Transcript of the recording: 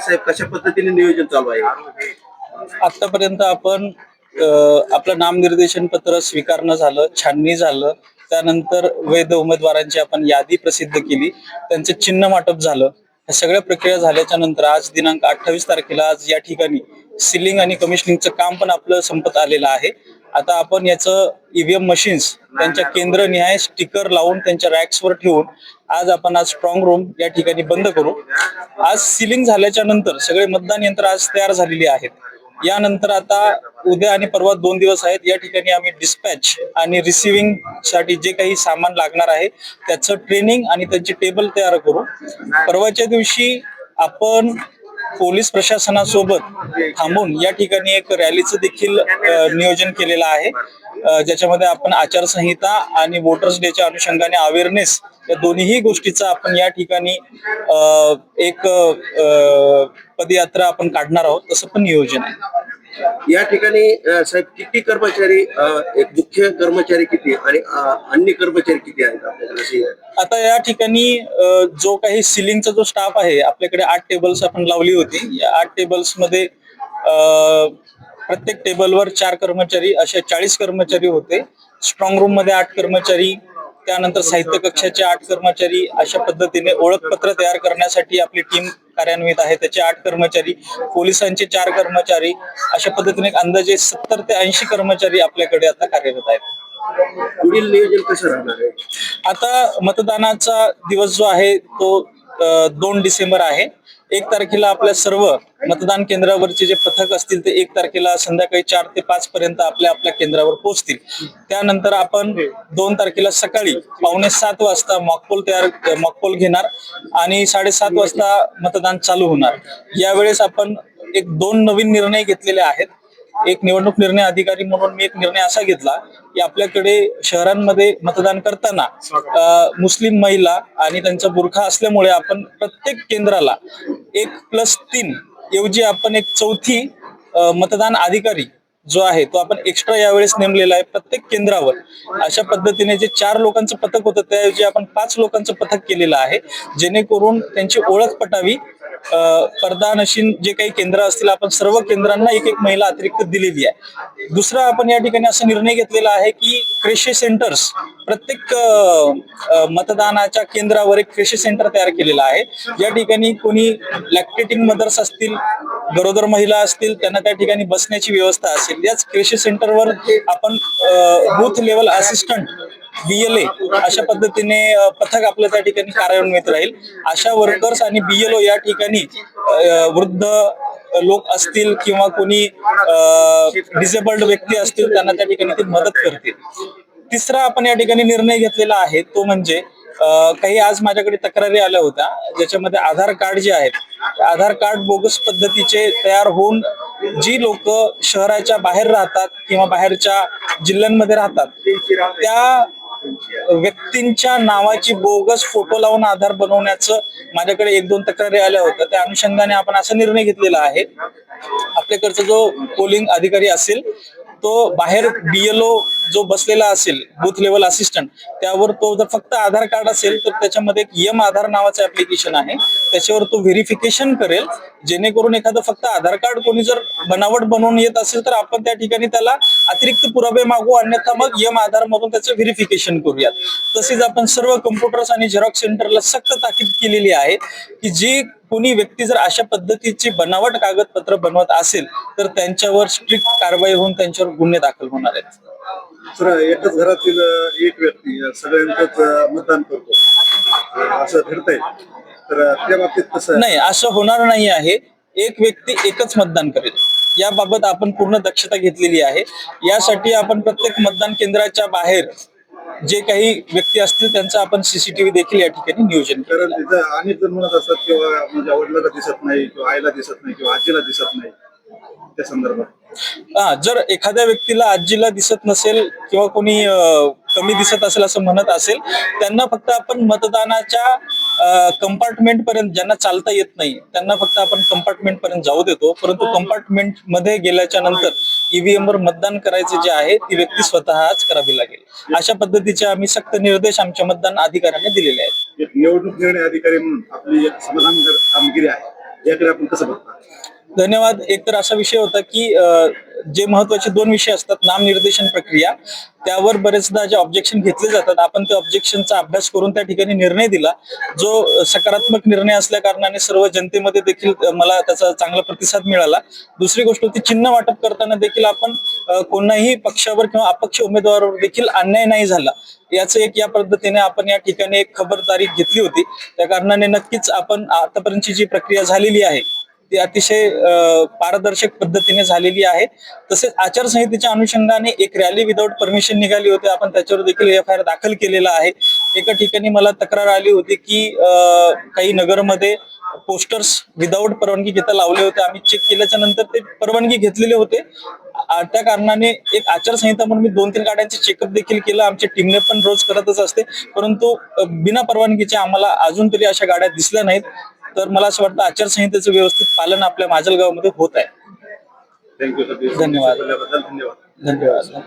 साहेब कशा पद्धतीने नियोजन चालू आहे? आतापर्यंत आपण आपलं नामनिर्देशन पत्र स्वीकारणं झालं छाननी झालं. त्यानंतर वैध उमेदवारांची आपण यादी प्रसिद्ध केली. त्यांचं चिन्ह वाटप झालं. ह्या सगळ्या प्रक्रिया झाल्याच्यानंतर आज दिनांक अठ्ठावीस तारखेला आज या ठिकाणी सिलिंग आणि कमिशनिंगचं काम पण आपलं संपत आलेलं आहे. आता आपण याचं ईव्हीएम मशीन्स त्यांच्या केंद्रनिहाय स्टिकर लावून त्यांच्या रॅक्सवर ठेवून आज आपण आज स्ट्रॉंग रूम या ठिकाणी बंद करू. आज सिलिंग झाल्याच्यानंतर सगळे मतदान यंत्र आज तयार झालेली आहेत. यानंतर आता उद्या आणि परवा दोन दिवस आहेत. या ठिकाणी आम्ही डिस्पॅच आणि रिसिव्हिंगसाठी जे काही सामान लागणार आहे त्याचं ट्रेनिंग आणि त्यांचे टेबल तयार करू. परवाच्या दिवशी आपण पोलीस प्रशासनासोबत थांबून या ठिकाणी एक रॅलीचं देखील नियोजन केलेलं आहे. ज्याच्यामध्ये आपण आचारसंहिता आणि वोटर्स डेच्या अनुषंगाने अवेअरनेस या दोन्हीही गोष्टीचा आपण या ठिकाणी एक पदयात्रा आपण काढणार आहोत. तसं पण नियोजन आहे. या ठिकाणी साहेब किती कर्मचारी एक मुख्य कर्मचारी किती आणि अन्य कर्मचारी किती आहेत आपल्याकडे? आता या ठिकाणी जो काही सिलिंगचा जो स्टाफ आहे आपल्याकडे आठ टेबल्स आपण लावली होती. या आठ टेबल्समध्ये प्रत्येक टेबलवर चार कर्मचारी असे चाळीस कर्मचारी होते. स्ट्रॉंग रूममध्ये आठ कर्मचारी त्यानंतर साहित्य कक्षाचे आठ कर्मचारी अशा पद्धतीने ओळखपत्र तयार करण्यासाठी आपली टीम कार्यान्वित आहे. त्याचे आठ कर्मचारी पोलिसांचे चार कर्मचारी अशा पद्धतीने एक अंदाजे सत्तर ते ऐंशी कर्मचारी आपल्याकडे आता कार्यरत आहेत. पुढील नियोजन कसं राहणार आहे? आता मतदानाचा दिवस जो आहे तो दोन डिसेंबर आहे. एक तारखेला आपल्या सर्व मतदान केंद्रावरचे जे पथक असतील ते एक तारखेला संध्याकाळी चार ते पाच पर्यंत आपल्या आपल्या केंद्रावर पोहोचतील. त्यानंतर आपण दोन तारखेला सकाळी पावणे सात वाजता मॉकपोल तयार मॉकपोल घेणार आणि साडेसात वाजता मतदान चालू होणार. यावेळेस आपण एक दोन नवीन निर्णय घेतलेले आहेत. एक निवडणूक निर्णय अधिकारी म्हणून मी एक निर्णय असा घेतला की आपल्याकडे शहरांमध्ये मतदान करताना मुस्लिम महिला आणि त्यांचा बुरखा असल्यामुळे आपण प्रत्येक केंद्राला एक प्लस तीन ऐवजी आपण एक चौथी मतदान अधिकारी जो आहे तो आपण एक्स्ट्रा यावेळेस नेमलेला आहे प्रत्येक केंद्रावर. अशा पद्धतीने जे चार लोकांचं पथक होतं त्याऐवजी आपण पाच लोकांचं पथक केलेलं आहे जेणेकरून त्यांची ओळख पटावी पर्दानशीन जे काही केंद्र असतील आपण सर्व केंद्रांना एक एक महिला अतिरिक्त दिलेली आहे. दुसरा आपण या ठिकाणी असा निर्णय घेतलेला आहे की क्रेशे सेंटर्स प्रत्येक मतदानाच्या केंद्रावर एक क्रेशे सेंटर तयार केलेलं आहे. या ठिकाणी कोणी लॅक्टेटिंग मदर्स असतील गरोदर महिला असतील त्यांना त्या ठिकाणी बसण्याची व्यवस्था असेल याच क्रेशे सेंटरवर आपण बूथ लेवल असिस्टंट बीएलए अशा पद्धतीने पथक आपल्या त्या ठिकाणी कार्यान्वित राहील. अशा वर्कर्स आणि बीएलओ या ठिकाणी वृद्ध लोक असतील किंवा कोणी डिसेबल्ड व्यक्ती असतील त्यांना त्या ठिकाणी ते मदत करतील. तिसरा आपण या ठिकाणी निर्णय घेतलेला आहे तो म्हणजे काही आज माझ्याकडे तक्रारी आल्या होत्या ज्याच्यामध्ये आधार कार्ड जे आहेत आधार कार्ड बोगस पद्धतीचे तयार होऊन जी लोक शहराच्या बाहेर राहतात किंवा बाहेरच्या जिल्ह्यांमध्ये राहतात त्या व्यक्तींच्या नावाची बोगस फोटो लावून आधार बनवण्याचं माझ्याकडे एक दोन तक्रारी आल्या होत्या. त्या अनुषंगाने आपण असा निर्णय घेतलेला आहे. आपल्याकडचा जो पोलिंग अधिकारी असेल तो बाहेर बीएलओ जो बसलेला असेल बूथ लेवल असिस्टंट त्यावर तो जर फक्त आधार कार्ड असेल तर त्याच्यामध्ये एक यम आधार नावाचं ऍप्लिकेशन आहे. त्याच्यावर तो व्हेरिफिकेशन करेल. जेणेकरून एखादं फक्त आधार कार्ड कोणी जर बनावट बनवून येत असेल तर आपण त्या ठिकाणी त्याला अतिरिक्त पुरावे मागू. अन्यथा मग यम आधार मधून त्याचं व्हेरिफिकेशन करूयात. तसेच आपण सर्व कम्प्युटर्स आणि झेरॉक्स सेंटरला सक्त ताकीद केलेली आहे की जी कोणी व्यक्ती जर अशा पद्धतीची बनावट कागदपत्र बनवत असेल तर त्यांच्यावर स्ट्रिक्ट कारवाई होऊन त्यांच्यावर गुन्हे दाखल होणार आहेत. सर एकाच घरातील एक व्यक्ती अ, मतदान करतो. असं घडतंय. तर त्या बाबतीत कसं? नाही असं होणार नाही आहे. एक व्यक्ती एकच मतदान करेल. याबाबत आपण पूर्ण दक्षता घेतलेली आहे. यासाठी आपण प्रत्येक मतदान केंद्राच्या बाहेर जे काही व्यक्ती असतील त्यांचं आपण सीसीटीव्ही देखील या ठिकाणी नियोजन कारण तिथं अनेक जण म्हणत असतात किंवा म्हणजे वडिलाला दिसत नाही किंवा आईला दिसत नाही किंवा आजीला दिसत नाही. त्या संदर्भात. हा जर एखाद्या व्यक्तीला आजीला दिसत नसेल किंवा कोणी कमी दिसत असेल असं म्हणत असेल त्यांना फक्त आपण मतदानाच्या कंपार्टमेंट पर्यंत ज्यांना चालता येत नाही त्यांना फक्त आपण कंपार्टमेंट पर्यंत जाऊ देतो. परंतु कंपार्टमेंटमध्ये गेल्याच्यानंतर ईव्हीएम वर मतदान करायचे जे आहे ती व्यक्ती स्वतःच करावी लागेल. अशा पद्धतीचे आम्ही सक्त निर्देश आमच्या मतदान अधिकाऱ्यांना दिलेले आहेत. निवडणूक निर्णय अधिकारी म्हणून आपली एक कामगिरी आहे. याकडे आपण कसं बघता? धन्यवाद. एक तर असा विषय होता की जे महत्त्वाचे दोन विषय असतात नामनिर्देशन प्रक्रिया त्यावर बरेचदा जे ऑब्जेक्शन घेतले जातात आपण त्या ऑब्जेक्शनचा अभ्यास करून त्या ठिकाणी निर्णय दिला. जो सकारात्मक निर्णय असल्या कारणाने सर्व जनतेमध्ये देखील मला त्याचा चांगला प्रतिसाद मिळाला. दुसरी गोष्ट होती चिन्ह वाटप करताना देखील आपण कोणाही पक्षावर किंवा अपक्ष उमेदवारावर देखील अन्याय नाही झाला. याचं एक या पद्धतीने आपण या ठिकाणी एक खबरदारी घेतली होती. त्या कारणाने नक्कीच आपण आतापर्यंतची जी प्रक्रिया झालेली आहे ती अतिशय पारदर्शक पद्धतीने झालेली आहे. तसेच आचारसंहितेच्या अनुषंगाने एक रॅली विदाऊट परमिशन निघाली होती. आपण त्याच्यावर देखील एफ आय आर दाखल केलेला आहे. एका ठिकाणी मला तक्रार आली होती की काही नगरमध्ये पोस्टर्स विदाऊट परवानगी घेता लावले होते आम्ही चेक केल्याच्यानंतर ते परवानगी घेतलेले होते. त्या कारणाने एक आचारसंहिता म्हणून मी दोन तीन गाड्यांचे चेकअप देखील केलं. आमच्या टीमने पण रोज करतच असते. परंतु बिना परवानगीचे आम्हाला अजून तरी अशा गाड्या दिसल्या नाहीत. तर मला असं वाटतं आचारसंहितेचं व्यवस्थित पालन आपल्या माजलगावमध्ये होत आहे. थँक्यू. धन्यवाद. धन्यवाद. धन्यवाद.